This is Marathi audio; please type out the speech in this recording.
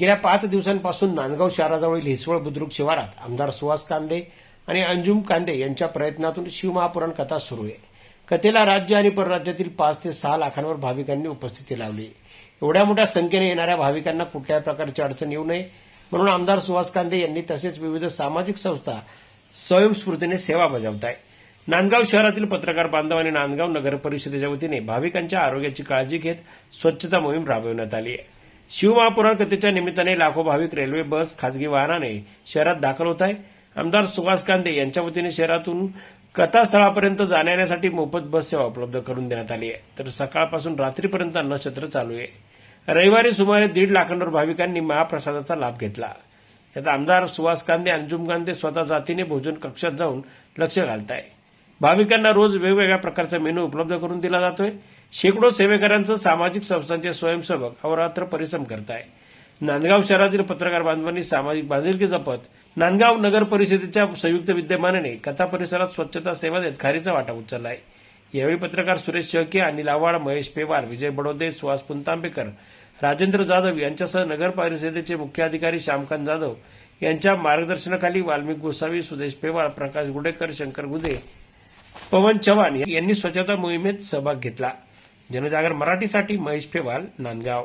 गेल्या पाच दिवसांपासून नांदगाव शहराजवळील हिसवळ बुद्रुक शिवारात आमदार सुहास कांदे आणि अंजुम कांदे यांच्या प्रयत्नातून शिवमहापुराण कथा सुरू आहे. कथेला राज्य आणि परराज्यातील पाच ते सहा लाखांवर भाविकांनी उपस्थिती लावली. एवढ्या मोठ्या संख्येने येणाऱ्या भाविकांना कुठल्याही प्रकारची अडचण येऊ नये म्हणून आमदार सुहास कांदे यांनी तसेच विविध सामाजिक संस्था स्वयंस्फूर्तीने सेवा बजावत आहे नांदगाव शहरातील पत्रकार बांधव आणि नांदगाव नगर परिषदेच्या वतीने भाविकांच्या आरोग्याची काळजी घेत स्वच्छता मोहीम राबविण्यात आली आहे. शिवमहापुराण कथेच्या निमित्ताने लाखो भाविक रेल्वे बस खासगी वाहनाने शहरात दाखल होत आहे आमदार सुभाष कांदे यांच्या वतीने शहरातून कथास्थळापर्यंत जाण्यासाठी मोफत बस सेवा उपलब्ध करून देण्यात आली आहे. तर सकाळपासून रात्रीपर्यंत अन्नछत्र चालू आहे. रविवारी सुमारे दीड लाखांवर भाविकांनी महाप्रसादाचा लाभ घेतला. यात आमदार सुहास कांदे अंजुम कांदे स्वतः जातीने भोजन कक्षात जाऊन लक्ष घालत आहे भाविकांना रोज वेगवेगळ्या प्रकारचा मेनू उपलब्ध करून दिला जातोय. शेकडो सेवेकरांचं सामाजिक संस्थांचे स्वयंसेवक अवरात्र परिश्रम करत आहे नांदगाव शहरातील पत्रकार बांधवांनी सामाजिक बांधिलकी जपत नांदगाव नगर परिषदेच्या संयुक्त विद्यमानाने कथा परिसरात स्वच्छता सेवा देत खारीचा वाटा उचलला आहे यावेळी पत्रकार सुरेश शेळके अनिल आव्हाड महेश पेवार विजय बडोदे सुहास पुंतांबेकर राजेंद्र जाधव यांच्यासह नगर परिषदेचे मुख्य अधिकारी श्यामकांत जाधव यांच्या मार्गदर्शनाखाली वाल्मिक गोसावी सुदेश पेवाळ प्रकाश गुडेकर शंकर गुदे पवन चव्हाण यांनी स्वच्छता मोहिमेत सहभाग घेतला. जनजागर मराठीसाठी महेश पेवाल नांदगाव.